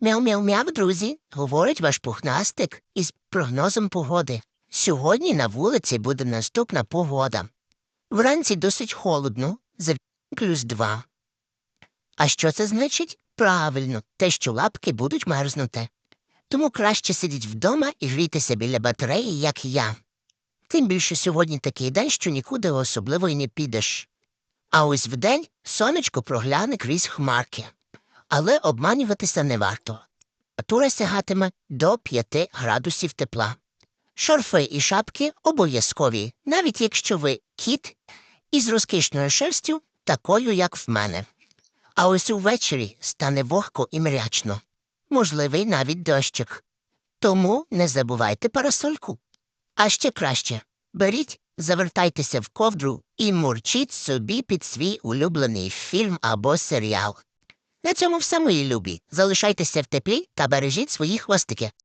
Мяу-мяу-мяу, друзі, говорить ваш пухнастик із прогнозом погоди. Сьогодні на вулиці буде наступна погода. Вранці досить холодно, за плюс два. А що це значить? Правильно, те, що лапки будуть мерзнути. Тому краще сидіть вдома і грійтеся біля батареї, як я. Тим більше сьогодні такий день, що нікуди особливо й не підеш. А ось вдень сонечко прогляне крізь хмарки. Але обманюватися не варто. Температура сягатиме до 5 градусів тепла. Шарфи і шапки обов'язкові, навіть якщо ви кіт із розкішною шерстю, такою, як в мене. А ось увечері стане вогко і мрячно. Можливий навіть дощик. Тому не забувайте парасольку. А ще краще беріть, завертайтеся в ковдру і мурчіть собі під свій улюблений фільм або серіал. На цьому все, мої любі. Залишайтеся в теплі та бережіть свої хвостики.